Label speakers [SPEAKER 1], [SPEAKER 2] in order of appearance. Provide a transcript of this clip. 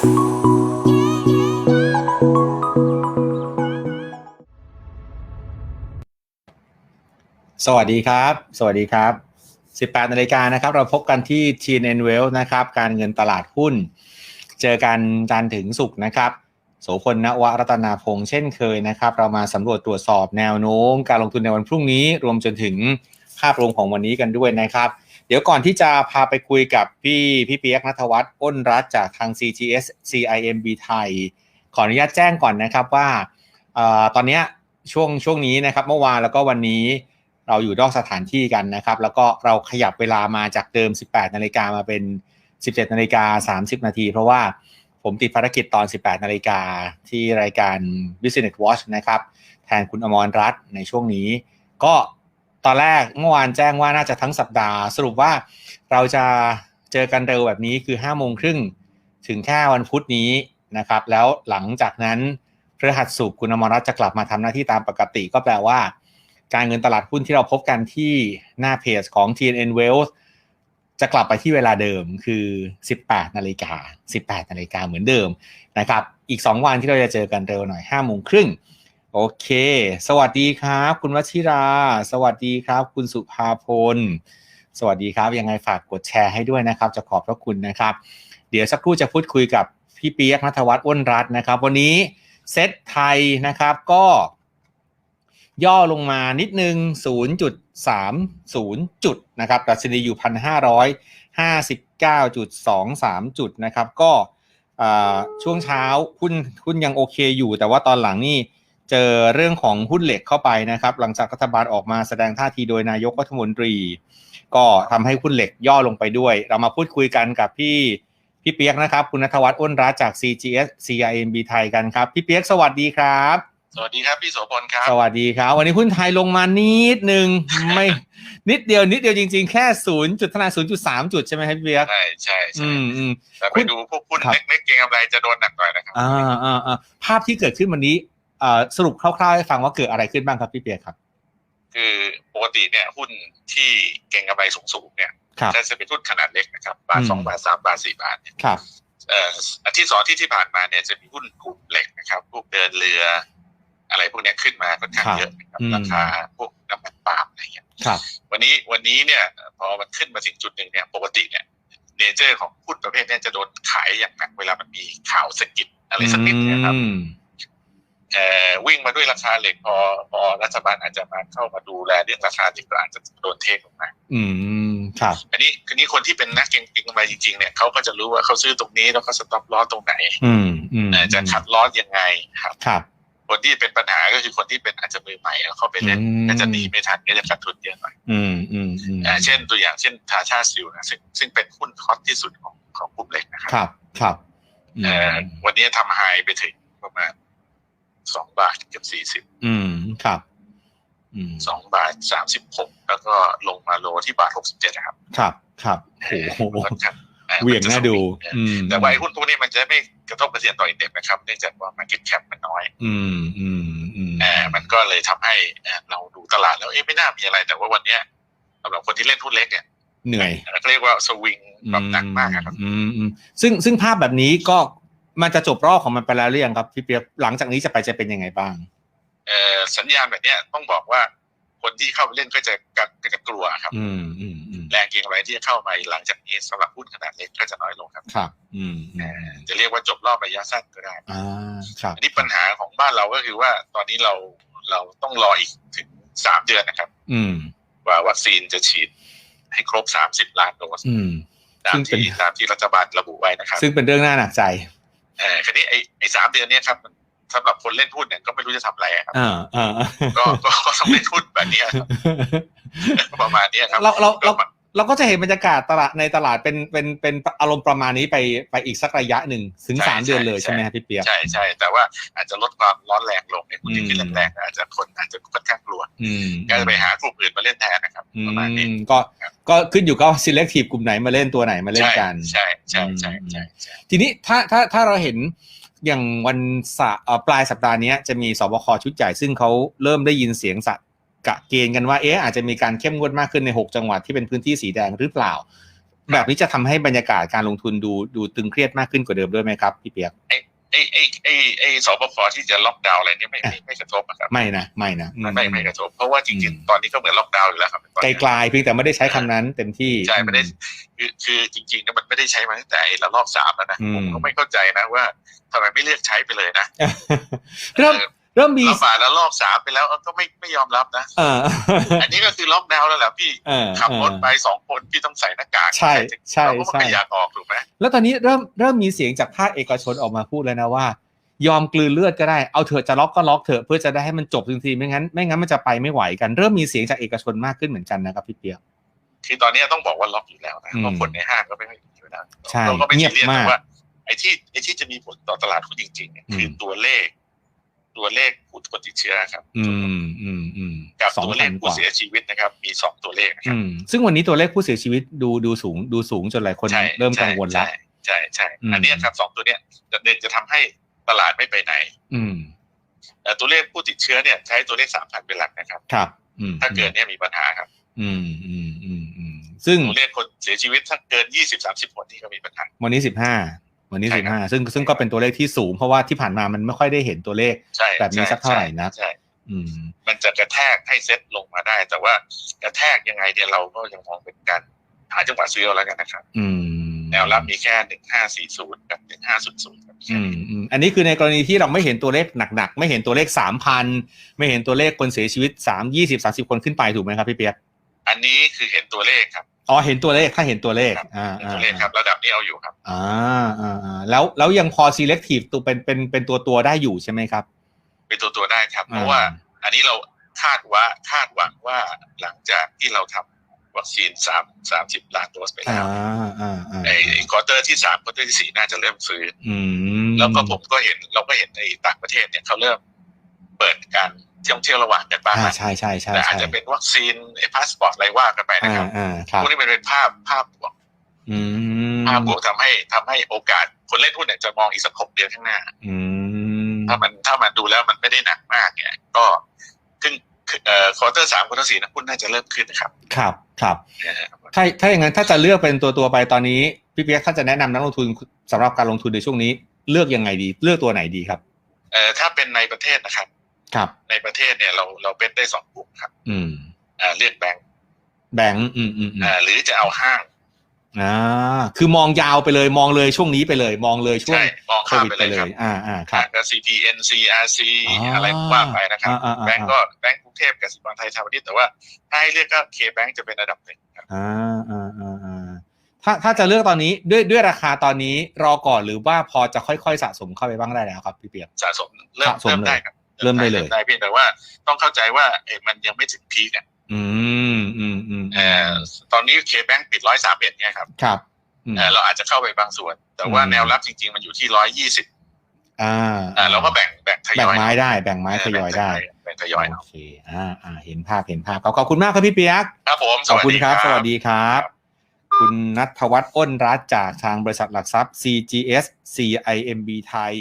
[SPEAKER 1] สวัสดีครับ สวัสดีครับ 18นาฬิกานะครับ เราพบกันที่ TNN w e l l นะครับ การเงินตลาดหุ้น เจอกันจันทร์ถึงศุกนะครับ โสพลนวรัตนาพงษ์เช่นเคยนะครับ เรามาสำรวจตรวจสอบแนวโน้ม การลงทุนในวันพรุ่งนี้ รวมจนถึงภาพรวมของวันนี้กันด้วยนะครับ เดี๋ยวก่อนที่จะพาไปคุยกับพี่พี่เปียกนัทวัฒน์อ้นรัฐจากทาง CGS CIMB ไทย ขออนุญาตแจ้งก่อนนะครับว่าอตอนนี้ช่วงช่วงนี้นะครับเมื่อวานแล้วก็วันนี้เราอยู่นอกสถานที่กันนะครับ แล้วก็เราขยับเวลามาจากเดิม 18 นาฬิกามาเป็น 17 นาฬิกา 30 นาที เพราะว่าผมติดภารกิจตอน 18 นาฬิกาที่รายการ Business Watch นะครับ แทนคุณอมรรัตน์ในช่วงนี้ ก็ ตอนแรกเมื่อวานแจ้งว่าน่าจะทั้งสัปดาห์ สรุปว่าเราจะเจอกันเร็วแบบนี้คือ5โมงครึ่งถึงแค่วันพุธนี้นะครับ แล้วหลังจากนั้นพฤหัสสุกคุณอมรรัตจะกลับมาทำหน้าที่ตามปกติก็แปลว่า การเงินตลาดหุ้นที่เราพบกันที่หน้าเพจของ TNN Wealth จะกลับไปที่เวลาเดิมคือ 18นาฬิกา18นาฬิกาเหมือนเดิมนะครับ อีก 2 วันที่เราจะเจอกันเร็วหน่อย5โมงครึ่ง โอเค สวัสดีครับ คุณวชิรา สวัสดีครับ คุณสุภาพล สวัสดีครับ ยังไงฝากกดแชร์ให้ด้วยนะครับ จะขอบพระคุณนะครับ เดี๋ยวสักครู่จะพูดคุยกับพี่เปียกนัทวัฒน์อ้นรัตน์นะครับ วันนี้เซตไทยนะครับก็ย่อลงมานิดนึง 0.30 จุดนะครับดัชนีอยู่ 1,559.23 จุดนะครับ ก็ช่วงเช้าหุ้นหุ้นยังโอเคอยู่ แต่ว่าตอนหลังนี่ เจอเรื่องของหุ้นเหล็กเข้าไปนะครับ หลังจากรัฐบาลออกมาแสดงท่าทีโดยนายกรัฐมนตรี ก็ทำให้หุ้นเหล็กย่อลงไปด้วย เรามาพูดคุยกันกับพี่พี่เปียกนะครับ คุณนัทวัฒน์อ้นรัตน์จาก CGS CIMB ไทยกันครับ พี่เปียกสวัสดีครับ
[SPEAKER 2] สวัสดีครับพี่โสพลครับ
[SPEAKER 1] สวัสดีครับ วันนี้หุ้นไทยลงมานิดนึงไม่นิดเดียวนิดเดียวจริง ๆ แค่ศูนย์จุดเท่าไหร่ศูนย์จุดสามจุดใช่ไหมครับพี่เบียก
[SPEAKER 2] ใช่ใช่ใช่
[SPEAKER 1] อืมอืม
[SPEAKER 2] แต่ไปดูพวกหุ้น
[SPEAKER 1] ครับ
[SPEAKER 2] เล็กๆเก็งกำไรจะโดนหนักหน่อยนะครับ
[SPEAKER 1] อ่าอ่าอ่าภาพที่เกิดขึ้นวันนี้เอ่อ สรุปคร่าวๆให้ฟังว่าเกิดอะไรขึ้นบ้างครับพี่เปียกครับ
[SPEAKER 2] คือปกติเนี่ยหุ้นที่เก่งกำไรสูงๆเนี่ย
[SPEAKER 1] ครับ
[SPEAKER 2] ถ้าจะเป็นหุ้นขนาดเล็กนะครับบาท
[SPEAKER 1] อืม
[SPEAKER 2] สองบาทสามบาทสี่บาทเนี่ย
[SPEAKER 1] ครับ
[SPEAKER 2] เอ่ออาทิตย์สองอาที่ที่ผ่านมาเนี่ยจะมีหุ้นกลุ่มเหล็กนะครับพวกเดินเรือ อะไรพวกเนี้ยขึ้นมาค่อนข้าง
[SPEAKER 1] ครับ
[SPEAKER 2] เยอะนะครับ
[SPEAKER 1] อืม
[SPEAKER 2] ราคาพวกน้ำมันปาล์มอะไรเงี้ย
[SPEAKER 1] ครับ
[SPEAKER 2] วันนี้วันนี้เนี่ยพอมันขึ้นมาถึงจุดหนึ่งเนี่ยปกติเนี่ยเนเจอร์ของหุ้นประเภทเนี้ยจะโดนขายอย่างหนักเวลามันมีข่าวสะกิดอะไรสักนิดเนะครับ
[SPEAKER 1] อืม
[SPEAKER 2] เอ่อ วิ่งมาด้วยราคาเหล็กพอพอรัฐบาลอาจจะมาเข้ามาดูแลเรื่องราคาเหล็กก็อาจจะโดนเทลงมา
[SPEAKER 1] อืมครับ
[SPEAKER 2] อันนี้คืนนี้คนที่เป็นนักเก็งกิงกำไรจริงๆเนี่ยเขาก็จะรู้ว่าเขาซื้อตรงนี้แล้วก็สต็อปลอสตรงไหน
[SPEAKER 1] อืมอืม
[SPEAKER 2] เอ่อจะคัดลอสยังไงครับ
[SPEAKER 1] ครับ
[SPEAKER 2] คนที่เป็นปัญหาก็คือคนที่เป็นอาจจะมือใหม่แล้วเข้าไปเล่น
[SPEAKER 1] อืม
[SPEAKER 2] ก็จะหนีไม่ทันก็จะขาดทุนเยอะหน่อย
[SPEAKER 1] อืมอืมอืม
[SPEAKER 2] อ่าเช่นตัวอย่างเช่นทาชาซิลนะซึ่งซึ่งเป็นหุ้นฮอตที่สุดของของกลุ่มเหล็กนะครับ
[SPEAKER 1] ครับครับอืม
[SPEAKER 2] เอ่อวันนี้ทำไฮไปถึงประมาณ สองบาทเกือบสี่สิบ
[SPEAKER 1] อืมครับอืม
[SPEAKER 2] สองบาทสามสิบหกแล้วก็ลงมาโลที่บาทหกสิบเจ็ดนะครับ
[SPEAKER 1] ครับครับโอ้โห
[SPEAKER 2] ค่อนข้างอ่อ
[SPEAKER 1] เหวี่ยง
[SPEAKER 2] มัจะ
[SPEAKER 1] น่าดู
[SPEAKER 2] สวิง
[SPEAKER 1] อืม
[SPEAKER 2] แต่ว่าไอ้หุ้นพวกนี้มันจะไม่กระทบกระเทือนต่ออินเด็กซ์นะครับ เนื่องจากว่า market cap มันน้อย
[SPEAKER 1] อืมอืมอืม
[SPEAKER 2] อ่ามันก็เลยทำให้อ่าเราดูตลาดแล้วเอ๊ะไม่น่ามีอะไร แต่ว่าวันเนี้ยสำหรับคนที่เล่นหุ้นเล็กเนี่ย
[SPEAKER 1] เหนื่อย
[SPEAKER 2] เขาเรียกว่าสวิงแบบหนักมากอะครับ
[SPEAKER 1] อืมอืมซึ่งซึ่งภาพแบบนี้ก็ มันจะจบรอบของมันไปแล้วหรือยังครับพี่เปียกหลังจากนี้จะไปจะเป็นยังไงบ้าง
[SPEAKER 2] เอ่อสัญญาณแบบเนี้ยต้องบอกว่าคนที่เข้าไปเล่นก็จะกัก็จะกลัวครับ
[SPEAKER 1] อืมอืมอืม
[SPEAKER 2] แรงเก็งกำไรที่จะเข้ามาหลังจากนี้สำหรับหุ้นขนาดเล็กก็จะน้อยลงครับ
[SPEAKER 1] ครับ อืมอื
[SPEAKER 2] เอ่
[SPEAKER 1] ม
[SPEAKER 2] อจะเรียกว่าจบรอบระยะสั้นก็ได้
[SPEAKER 1] อ่าครับ
[SPEAKER 2] อันนี้ปัญหาของบ้านเราก็คือว่าตอนนี้เราเราต้องรออีกถึงสามเดือนนะครับ
[SPEAKER 1] อืม
[SPEAKER 2] กว่าวัคซีนจะฉีดให้ครบสามสิบล้านโดส
[SPEAKER 1] อืม
[SPEAKER 2] ตาม
[SPEAKER 1] ซึ่ง
[SPEAKER 2] ที่
[SPEAKER 1] เป็น
[SPEAKER 2] ตามที่รัฐบาลระบุไว้นะครับ
[SPEAKER 1] ซึ่งเป็นเรื่องน่าหนักใจ
[SPEAKER 2] เออคันนี้ไอ้ไอ้สามเดือนเนี้ยครับมันสำหรับคนเล่นหุ้นเนี่ยก็ไม่รู้จะทำอะไรอะครับ
[SPEAKER 1] อ่าอ่า
[SPEAKER 2] ก็ก็ก็ต้องเล่นหุ้นแบบเนี้ยครับประมาณเนี้ยครับ
[SPEAKER 1] เราเราเรา
[SPEAKER 2] ก็
[SPEAKER 1] เราก็จะเห็นบรรยากาศตลาดในตลาดเป็นเป็นเป็นอารมณ์ประมาณนี้ไปไปอีกสักระยะหนึ่งถึงสามเดือนเลยใช่ไหมครับพี่เปียก
[SPEAKER 2] ใช่ใช่แต่ว่าอาจจะลดความร้อนแรงลงในหุ้นที่
[SPEAKER 1] อืม
[SPEAKER 2] ขึ้นแรงๆอาจจะคนอาจจะค่อนข้างกลัว
[SPEAKER 1] อืม
[SPEAKER 2] ก็จะไปหากลุ่มอื่นมาเล่นแทนนะครับ
[SPEAKER 1] อื
[SPEAKER 2] ประมาณนี้
[SPEAKER 1] มก็ ก็ขึ้นอยู่กับว่า selective กลุ่มไหนมาเล่นตัวไหนมาเล่น
[SPEAKER 2] ใช่
[SPEAKER 1] กัน
[SPEAKER 2] ใช่ใช่ใช่ใช่ใช่
[SPEAKER 1] ทีนี้ถ้าถ้าถ้าเราเห็นอย่างวันสะเอ่อปลายสัปดาห์เนี้ยจะมีสบคชุดใหญ่ซึ่งเขาเริ่มได้ยินเสียงสัตกะเกณฑ์กันว่าเอ๊ะอาจจะมีการเข้มงวดมากขึ้นใน 6 จังหวัดที่เป็นพื้นที่สีแดงหรือเปล่า แบบนี้จะทำให้บรรยากาศการลงทุนดูดูตึงเครียดมากขึ้นกว่าเดิมด้วยไหมครับพี่เปียก
[SPEAKER 2] ไอ้ไอ้ไอ้ไอ้สบคที่จะล็อกดาวน์อะไรเนี่ยไม่ไม่ไม่กระทบอะครับ
[SPEAKER 1] ไม่นะไม่นะอื
[SPEAKER 2] ไม่ไม่ไม่กระทบ เพราะว่าจริง
[SPEAKER 1] อืม
[SPEAKER 2] ๆตอนนี้ก็เหมือนล็อกดาวน์อยู่แล้วครับ
[SPEAKER 1] ไกลๆเพียงแต่ไม่ได้ใช้คำนั้นเต็มที่
[SPEAKER 2] ใช่ไม่ได้คือคือจริงๆเนี่ยมันไม่ได้ใช้มาตั้งแต่ไอ้ระลอกสามแล้วนะ
[SPEAKER 1] อืม
[SPEAKER 2] ผมก็ไม่เข้าใจนะว่าทำไมไม่เลือกใช้ไปเลยนะ
[SPEAKER 1] เริ่ม
[SPEAKER 2] ออ
[SPEAKER 1] เริ่มมี
[SPEAKER 2] ระบาดแล้วลอกสามไปแล้วก็ไม่ไม่ยอมรับนะ
[SPEAKER 1] เออ
[SPEAKER 2] อันนี้ก็คือล็อกดาวน์แล้วแหละพี่
[SPEAKER 1] เออ
[SPEAKER 2] ขับรถ
[SPEAKER 1] เออ
[SPEAKER 2] ไปสองคนพี่ต้องใส่หน้ากาก
[SPEAKER 1] ใช่ใช่
[SPEAKER 2] เราก็
[SPEAKER 1] ใช่
[SPEAKER 2] ไม่อยากออกถูกไหม
[SPEAKER 1] แล้วตอนนี้เริ่มเริ่มมีเสียงจากภาคเอกชนออกมาพูดแล้วนะว่า ยอมกลืนเลือดก็ได้เอาเถอะจะล็อกก็ล็อกเถอะเพื่อจะได้ให้มันจบจริงๆไม่งั้น ไม่งั้นมันจะไปไม่ไหวกันเริ่มมีเสียงจากเอกชนมากขึ้นเหมือนกันนะครับพี่เปียก
[SPEAKER 2] คือตอนนี้ต้องบอกว่าล็อกอยู่แล้วนะ
[SPEAKER 1] อืม
[SPEAKER 2] เพราะคนในห้างก็ไม่ค่อยมีอยู่แล้ว
[SPEAKER 1] ใช่
[SPEAKER 2] เราก็ไม่
[SPEAKER 1] เงียบ
[SPEAKER 2] ซีเรียส
[SPEAKER 1] มาก
[SPEAKER 2] แต่ว่าไอ้ที่ไอ้ที่จะมีผลต่อตลาดหุ้นจริงๆเนี่ย
[SPEAKER 1] อืม
[SPEAKER 2] คือตัวเลข ตัวเลขผู้คนติดเชื้อครับ
[SPEAKER 1] อืมอืมอืม
[SPEAKER 2] กับ
[SPEAKER 1] สอง
[SPEAKER 2] ตัวเล
[SPEAKER 1] พั
[SPEAKER 2] ข
[SPEAKER 1] นก
[SPEAKER 2] ผู้
[SPEAKER 1] ว่า
[SPEAKER 2] เสียชีวิตนะครับ มีสองตัวเลขนะค
[SPEAKER 1] อื
[SPEAKER 2] รับ
[SPEAKER 1] มซึ่งวันนี้ตัวเลขผู้เสียชีวิตดูดูสูงดูสูงจนหลายคน
[SPEAKER 2] ใช่
[SPEAKER 1] เริ่มกังวลแล้ว
[SPEAKER 2] ใช่ใช่ใช่
[SPEAKER 1] อืม
[SPEAKER 2] อันเนี้ยครับสองตัวเนี้ยจะเด่นจะทำให้ตลาดไม่ไปไหน
[SPEAKER 1] อืม
[SPEAKER 2] แต่ตัวเลขผู้ติดเชื้อเนี่ย ใช้ตัวเลขสามพันเป็นหลักนะครับ
[SPEAKER 1] ครับ อืม
[SPEAKER 2] ถ้าเกินเนี่ยมีปัญหาครับ
[SPEAKER 1] อืมอืมอืมอืมซึ่ง
[SPEAKER 2] ตัวเลขคนเสียชีวิตถ้าเกินยี่สิบสามสิบคนนี่ก็มีปัญหา
[SPEAKER 1] วันนี้สิบห้า วันนี้
[SPEAKER 2] ใช่
[SPEAKER 1] สิบ
[SPEAKER 2] ครั
[SPEAKER 1] ห้า
[SPEAKER 2] บ
[SPEAKER 1] ซึ่งซึ่งก็เป็นตัวเลขที่สูง เพราะว่าที่ผ่านมามันไม่ค่อยได้เห็นตัวเลข
[SPEAKER 2] ใช่
[SPEAKER 1] แบบนี้สักเท่าไหร่นัก
[SPEAKER 2] ใช่
[SPEAKER 1] อืม
[SPEAKER 2] มันจะกระแทกให้เซ็ตลงมาได้ แต่ว่ากระแทกยังไงเนี่ยเราก็ยังมองเป็นการหาจังหวะซื้อเอาแล้วกันนะครับ
[SPEAKER 1] อืม
[SPEAKER 2] แนวรับมีแค่หนึ่งห้าสี่ศูนย์กับหนึ่งห้าศูนย์ศูนย์ครับ
[SPEAKER 1] อืมอืมอันนี้คือในกรณีที่เราไม่เห็นตัวเลขหนักๆ ไม่เห็นตัวเลขสามพันไม่เห็นตัวเลขคนเสียชีวิตสามยี่สิบสาสิบคนขึ้นไปถูกไหมครับพี่เปียก
[SPEAKER 2] อันนี้คือเห็นตัวเลขครับ
[SPEAKER 1] อ๋อเห็นตัวเลขถ้าเห็นตัวเลข
[SPEAKER 2] ครับ
[SPEAKER 1] อ่า
[SPEAKER 2] เห็นตัวเลขครับระดับนี้เอาอยู่ครับ
[SPEAKER 1] อ่าอ่าอ่าแล้วแล้วยังพอ selective ตัวเป็นเป็นเป็นตัวตัวได้อยู่ใช่ไหมครับ
[SPEAKER 2] เป็นตัวตัวได้ครับ เพ
[SPEAKER 1] อ่
[SPEAKER 2] ราะว่า อันนี้เราคาดว่าคาดหวังว่าหลังจากที่เราทำวัคซีนสามสามสิบล้านโดสไป
[SPEAKER 1] อ่า
[SPEAKER 2] แล้ว
[SPEAKER 1] อ่าอ่า
[SPEAKER 2] ไอ้ควอเตอร์ที่สามควอเตอร์ที่สี่น่าจะเริ่มซื้อ
[SPEAKER 1] อืม
[SPEAKER 2] แล้วก็ผมก็เห็นเราก็เห็นในต่างประเทศเนี่ยเขาเริ่มเปิดการ ท่องเที่ยวระหว่างกันบ้าง
[SPEAKER 1] อ่า
[SPEAKER 2] นะ
[SPEAKER 1] ใช่ใช่ใช่
[SPEAKER 2] แต่อาจ
[SPEAKER 1] ใช่
[SPEAKER 2] จะเป็นวัคซีนไอ้พาสปอร์ตอะไรว่ากันไปนะ
[SPEAKER 1] อ่า
[SPEAKER 2] ครับ
[SPEAKER 1] อ่าครับ
[SPEAKER 2] พวกนี้มันเป็นภาพภาพบวก
[SPEAKER 1] อืม
[SPEAKER 2] ภาพบวกทำให้ทำให้โอกาสคนเล่นหุ้นเนี่ยจะมองอีกสักหกเดือนข้างหน้า
[SPEAKER 1] อืม
[SPEAKER 2] ถ้ามันถ้ามันดูแล้วมันไม่ได้หนักมากเนี่ย ก็ขึ้นเอ่อควอเตอร์สามควอเตอร์สี่นะหุ้นน่าจะเริ่มขึ้นนะครับ
[SPEAKER 1] ครับครับ
[SPEAKER 2] นะครับ
[SPEAKER 1] ถ้าถ้าอย่างนั้นถ้าจะเลือกเป็นตัวตัวไปตอนนี้พี่เปียกถ้าจะแนะนำนักลงทุนสำหรับการลงทุนในช่วงนี้ เลือกยังไงดี เลือกตัวไหนดีครับ
[SPEAKER 2] เอ่อถ้าเป็นในประเทศนะครับ
[SPEAKER 1] ครับ
[SPEAKER 2] ในประเทศเนี่ยเราเราเป็นได้สองกลุ่มครับ
[SPEAKER 1] อืม
[SPEAKER 2] เอ่อเลือกแบงก์
[SPEAKER 1] แบงค์อืมอืมอืม
[SPEAKER 2] เอ่อหรือจะเอาห้าง
[SPEAKER 1] อ่าคือมองยาวไปเลยมองเลยช่วงนี้ไปเลย มองเลยช่วง
[SPEAKER 2] ใช่มอง
[SPEAKER 1] โค
[SPEAKER 2] ข้าม
[SPEAKER 1] วิด
[SPEAKER 2] ไป
[SPEAKER 1] ไป
[SPEAKER 2] เลย
[SPEAKER 1] เล
[SPEAKER 2] ครับ
[SPEAKER 1] ยอ่าอ่าครับ
[SPEAKER 2] ก็ CPN CRC
[SPEAKER 1] อ๋ออ
[SPEAKER 2] อะไรว่าไปนะครับ
[SPEAKER 1] อ่าอ่าอ่า
[SPEAKER 2] แบงก์ก็แบงก์กรุงเทพกสิกรไทยธรรมนิตแต่ว่าถ้าให้เลือกก็เคแบงก์จะเป็นระดับหนึ่งครับ
[SPEAKER 1] อ่าอ่าอ่าอ่าถ้าถ้าจะเลือกตอนนี้ด้วยด้วยราคาตอนนี้รอก่อนหรือว่าพอจะค่อยๆสะสมเข้าไปบ้างได้แล้วครับพี่เปียก
[SPEAKER 2] สะสมเริ่ม
[SPEAKER 1] สะสม
[SPEAKER 2] เริ่มได้ครับ
[SPEAKER 1] เริ่มได้เลย
[SPEAKER 2] ได้เพียงแต่ว่าต้องเข้าใจว่าเอ้มันยังไม่ถึงพีเนี่ย
[SPEAKER 1] อืมอืมอืม
[SPEAKER 2] เอ่อตอนนี้เคแบงก์ปิดร้อยสามเอ็ดเนี่ยครับ
[SPEAKER 1] ครับอืม
[SPEAKER 2] เอ่อเราอาจจะเข้าไปบางส่วน แต่ว่า
[SPEAKER 1] อืม
[SPEAKER 2] แนวรับจริง ๆ มันอยู่ที่ร้อยยี่สิบ
[SPEAKER 1] อ่า
[SPEAKER 2] อ่าเราก็แบ่งแบ่งทย
[SPEAKER 1] แบ่ง
[SPEAKER 2] อย
[SPEAKER 1] ไม้ได้แบ่งไม้ทยอยได้
[SPEAKER 2] แบ่งทยอย
[SPEAKER 1] โอ
[SPEAKER 2] เอา
[SPEAKER 1] เคอ่าอ่าเห็นภาพเห็นภาพขอบขอบคุณมากครับพี่เปียก
[SPEAKER 2] ครับผม
[SPEAKER 1] ขอบคุณครับส
[SPEAKER 2] สวั
[SPEAKER 1] วั
[SPEAKER 2] ส
[SPEAKER 1] ส
[SPEAKER 2] ดี
[SPEAKER 1] ดีครับ คุณนัทวัฒน์อ้นรัตน์จากทางบริษัทหลักทรัพย์ CGS CIMB ไทย